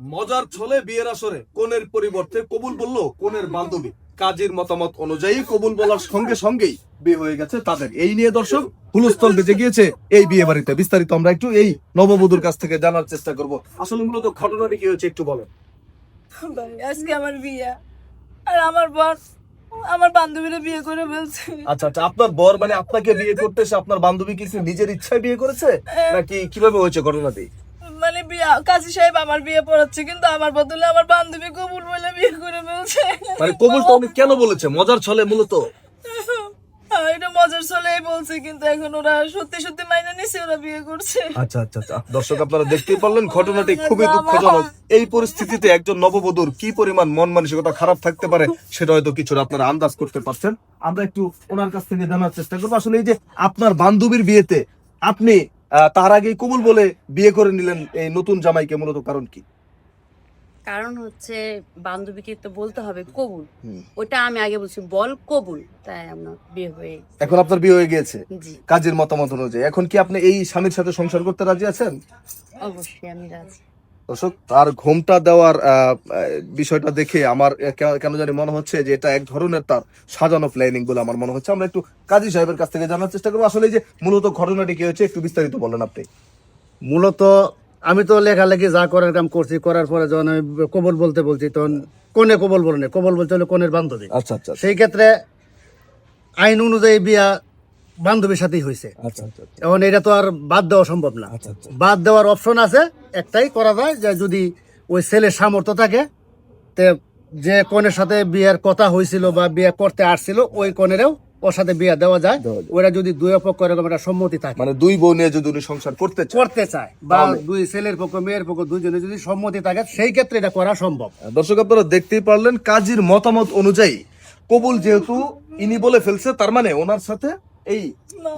মজার ছলে বিয়ের আসরে কোনের পরিবর্তে কবুল বলল কোনের বান্ধবী। কাজীর মতামত অনুযায়ী কবুল বলার সঙ্গে সঙ্গেই বিয়ে হয়ে গেছে তাদের। এই নিয়ে দর্শক হুলস্থল বেজে গিয়েছে। এই বিয়ে বাড়িতে বিস্তারিত আমরা একটু এই নববধূর কাছ থেকে জানার চেষ্টা করব। আসলে মূলত ঘটনাটি কি হয়েছে একটু বলেন। আজকে আমার বিয়ে। আর আমার বর আমার বান্ধবীরা বিয়ে করে ফেলছে। আচ্ছা আচ্ছা আপনার বর মানে আপনাকে বিয়ে করতে এসে আপনার বান্ধবী কি নিজের ইচ্ছায় বিয়ে করেছে? নাকি কীভাবে হয়েছে ঘটনাটি? বিয়ে কাজী সাহেব আমার বিয়ে পড়াচ্ছে কিন্তু আমার বদলে আমার বান্ধবী কবুল বলে বিয়ে করে ফেলছে। মানে কবুলটা উনি কেন বলেছে? মজার ছলে মূলত। এটা মজার চলেই বলছে কিন্তু এখন ওরা সত্যি সত্যি মাইনে নিছে ওরা বিয়ে করছে। আচ্ছা আচ্ছা আচ্ছা। দর্শক আপনারা দেখতেই পারলেন ঘটনাটি খুবই দুঃখজনক। এই পরিস্থিতিতে একজন নববধূর কি পরিমাণ মন মানসিকতা খারাপ থাকতে পারে সেটা হয়তো কিছুটা আপনারা আন্দাজ করতে পারছেন। আমরা একটু ওনার কাছ থেকে জানার চেষ্টা করব। আসলে এই যে আপনার বান্ধবীর বিয়েতে আপনি তার আগেই কবুল বলে বিয়ে করে নিলেন এই নতুন জামাইকে মূলত কারণ কি? কারণ হচ্ছে বান্ধবীকে তো বলতে হবে কবুল। ওটা আমি আগে বলছি বল কবুল তাই আমরা বিয়ে হয়ে এখন আপনার বিয়ে হয়ে গিয়েছে? কাজের মতামত অনুযায়ী। এখন কি আপনি এই স্বামীর সাথে সংসার করতে রাজি আছেন? অবশ্যই আমি রাজি। দর্শক তার ঘোমটা দেওয়ার বিষয়টা দেখে আমার কেন জানি মনে হচ্ছে যে এটা এক ধরনের তার সাজানো প্ল্যানিং বলে আমার মনে হচ্ছে। আমরা একটু কাজী সাহেবের কাছ থেকে জানার চেষ্টা করব। আসলে যে মূলত ঘটনাটি কি হয়েছে একটু বিস্তারিত বলেন আপনি। মূলত আমি তো লেখালেখি যা করার কাম করছি করার পরে যখন আমি কবল বলতে বলছি তখন কোনে কবল বলে কবল বলতে হলে কোনের বান্ধবী। আচ্ছা আচ্ছা। সেই ক্ষেত্রে আইন অনুযায়ী বিয়া বান্ধবীর সাথেই হয়েছে। আচ্ছা আচ্ছা এখন এটা তো আর বাদ দেওয়া সম্ভব না। আচ্ছা আচ্ছা। বাদ দেওয়ার অপশন আছে একটাই করা যায় যে যদি ওই ছেলের সামর্থ্য থাকে তে যে কনের সাথে বিয়ের কথা হয়েছিল বা বিয়ে করতে আসছিল ওই কনেরও ওর সাথে বিয়ে দেওয়া যায়। ওরা যদি দুই পক্ষ এরকম একটা সম্মতি থাকে। মানে দুই বউ নিয়ে যদি উনি সংসার করতে করতে চায় বা দুই ছেলের পক্ষ মেয়ের পক্ষ দুইজনে যদি সম্মতি থাকে সেই ক্ষেত্রে এটা করা সম্ভব। দর্শক আপনারা দেখতেই পারলেন কাজীর মতামত অনুযায়ী কবুল যেহেতু ইনি বলে ফেলছে তার মানে ওনার সাথে এই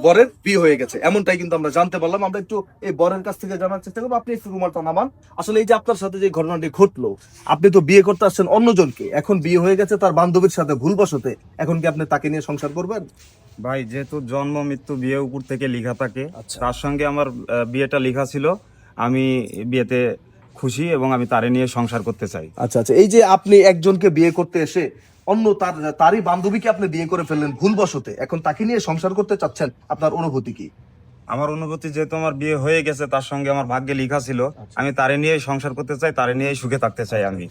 বরের বিয়ে হয়ে গেছে। এমনটাই কিন্তু আমরা জানতে পারলাম। আমরা একটু এই বরের কাছ থেকে জানার চেষ্টা করব। আপনি একটু রুমালটা নামান। আসলে এই যে আপনার সাথে যে ঘটনাটি ঘটলো আপনি তো বিয়ে করতে আসছেন অন্যজনকে। এখন বিয়ে হয়ে গেছে তার বান্ধবীর সাথে ভুলবশতে। এখন কি আপনি তাকে নিয়ে সংসার করবেন? ভাই যেহেতু জন্ম মৃত্যু বিয়ে উপর থেকে লিখা থাকে আচ্ছা। তার সঙ্গে আমার বিয়েটা লেখা ছিল। আমি বিয়েতে খুশি এবং আমি তারে নিয়ে সংসার করতে চাই। আচ্ছা আচ্ছা। এই যে আপনি একজনকে বিয়ে করতে এসে অন্য তার তারই বান্ধবীকে আপনি বিয়ে করে ফেললেন ভুলবশতে। এখন তাকে নিয়ে সংসার করতে চাচ্ছেন আপনার অনুভূতি কি? আমার অনুভূতি যেহেতু আমার বিয়ে হয়ে গেছে তার সঙ্গে আমার ভাগ্যে লেখা ছিল। আচ্ছা। আমি তারে নিয়ে সংসার করতে চাই তারে নিয়ে সুখে থাকতে চাই আমি।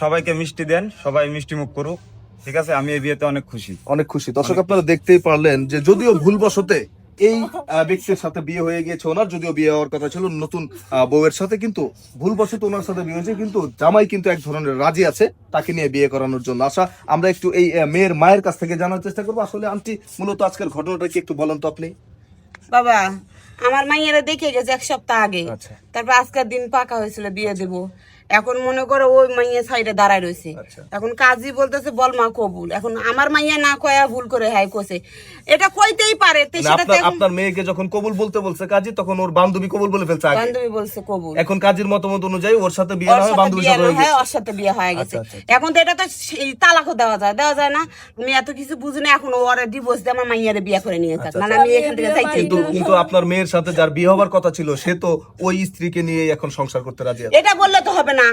সবাইকে মিষ্টি দেন সবাই মিষ্টি মুখ করুক। ঠিক আছে? আমি এই বিয়েতে অনেক খুশি। অনেক খুশি। দর্শক আপনারা দেখতেই পারলেন যে যদিও ভুলবশতে এই ব্যক্তির সাথে বিয়ে হয়ে গিয়েছে ওনার যদিও বিয়ে হওয়ার কথা ছিল নতুন বউয়ের সাথে কিন্তু ভুলবশত ওনার সাথে বিয়ে হয়েছে কিন্তু জামাই কিন্তু এক ধরনের রাজি আছে তাকে নিয়ে বিয়ে করানোর জন্য। আশা আমরা একটু এই মেয়ের মায়ের কাছ থেকে জানার চেষ্টা করব। আসলে আন্টি মূলত আজকের ঘটনাটা কি একটু বলেন তো আপনি? বাবা আমার মাইয়ারা দেখে গেছে এক সপ্তাহ আগে। আচ্ছা। তারপর আজকের দিন পাকা হয়েছিল বিয়ে দেব। এখন মনে করো ওই মাইয়া সাইডে দাঁড়ায় রয়েছে। আচ্ছা। এখন কাজী বলতেছে বল মা কবুল। এখন আমার মাইয়া না কয়া ভুল করে হাই কোসে। এটা কইতেই পারে মানে আপনার মেয়েকে যখন কবুল বলতে বলছে কাজী তখন ওর বান্ধবী কবুল বলে ফেলছে বান্ধবী বলছে কবুল। এখন কাজীর মতামত অনুযায়ী ওর সাথে বিয়ে হয় সাথে বান্ধবীর সাথে না হয় ওর সাথে বিয়ে হয়ে গেছে। আচ্ছা, আচ্ছা, এখন তো এটা তো তালাকও দেওয়া যায় দেওয়া যায় না। আমি এত কিছু বুঝি না এখন ওর ডিভোর্স দিয়ে আমার মাইয়ারে বিয়ে করে নিয়ে থাক মানে আমি এখান থেকে যাইতে কিন্তু কিন্তু আপনার মেয়ের সাথে যার বিয়ে হবার কথা ছিল সে তো ওই স্ত্রীকে নিয়ে এখন সংসার করতে রাজি আছে। এটা বললে তো হবে না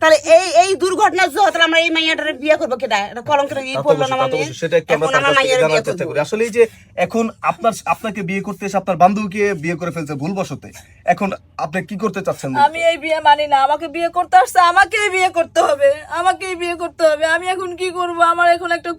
তাহলে এই এই দুর্ঘটনার জন্য তাহলে আমরা এই মাইয়াটারে বিয়ে করব কেটা এটা কলঙ্কের ই না মানে সেটা একটু আমরা জানার চেষ্টা করি। আসলে এই যে এখন আপনার আপনাকে বিয়ে করতে এসে আপনার বান্ধবীকে বিয়ে করে ফেলছে ভুলবশতে এখন আপনি কি করতে চাচ্ছেন? আমি এই বিয়ে মানি না আমাকে বিয়ে করতে আসছে আমাকেই বিয়ে করতে হবে আমাকেই বিয়ে করতে হবে। আমি এখন কি করব? আমার এখন একটা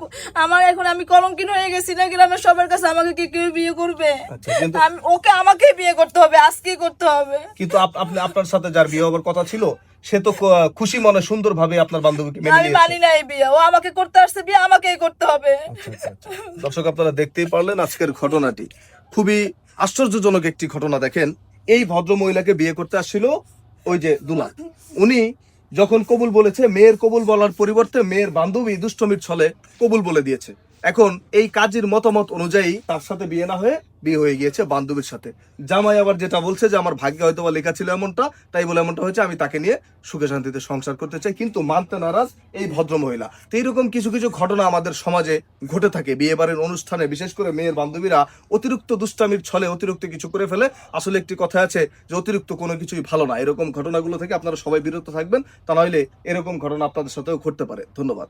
আমার এখন আমি কলঙ্কিন হয়ে গেছি না গ্রামের সবার কাছে আমাকে কি কেউ বিয়ে করবে? আচ্ছা, আমি ওকে আমাকেই বিয়ে করতে হবে আজকেই করতে হবে। কিন্তু আপনি আপনার সাথে যার বিয়ে হবার কথা ছিল সে তো ক- খুশি মনে সুন্দরভাবে আপনার বান্ধবীকে মেনে আমি নিয়েছে মানি না এই বিয়ে ও আমাকে করতে আসছে বিয়ে আমাকেই করতে হবে। আচ্ছা, আচ্ছা, আচ্ছা। দর্শক আপনারা দেখতেই পারলেন আজকের ঘটনাটি। খুবই আশ্চর্যজনক একটি ঘটনা দেখেন। এই ভদ্র মহিলাকে বিয়ে করতে আসছিল ওই যে দুলা উনি যখন কবুল বলেছে মেয়ের কবুল বলার পরিবর্তে মেয়ের বান্ধবী দুষ্টমির ছলে কবুল বলে দিয়েছে। এখন এই কাজীর মতামত অনুযায়ী তার সাথে বিয়ে না হয়ে বিয়ে হয়ে গিয়েছে বান্ধবীর সাথে। জামাই আবার যেটা বলছে যে, আমার ভাগ্যে হয়তো বা লেখা ছিল এমনটা, তাই বলে এমনটা হয়েছে, আমি তাকে নিয়ে সুখে শান্তিতে সংসার করতে চাই। কিন্তু মানতে নারাজ এই ভদ্র মহিলা। তো এইরকম কিছু কিছু ঘটনা আমাদের সমাজে ঘটে থাকে। বিয়ে বাড়ির অনুষ্ঠানে বিশেষ করে মেয়ের বান্ধবীরা অতিরিক্ত দুষ্টামির ছলে অতিরিক্ত কিছু করে ফেলে। আসলে একটি কথা আছে যে, অতিরিক্ত কোনো কিছুই ভালো না। এরকম ঘটনাগুলো থেকে আপনারা সবাই বিরত থাকবেন। তা নইলে এরকম ঘটনা আপনাদের সাথেও ঘটতে পারে। ধন্যবাদ।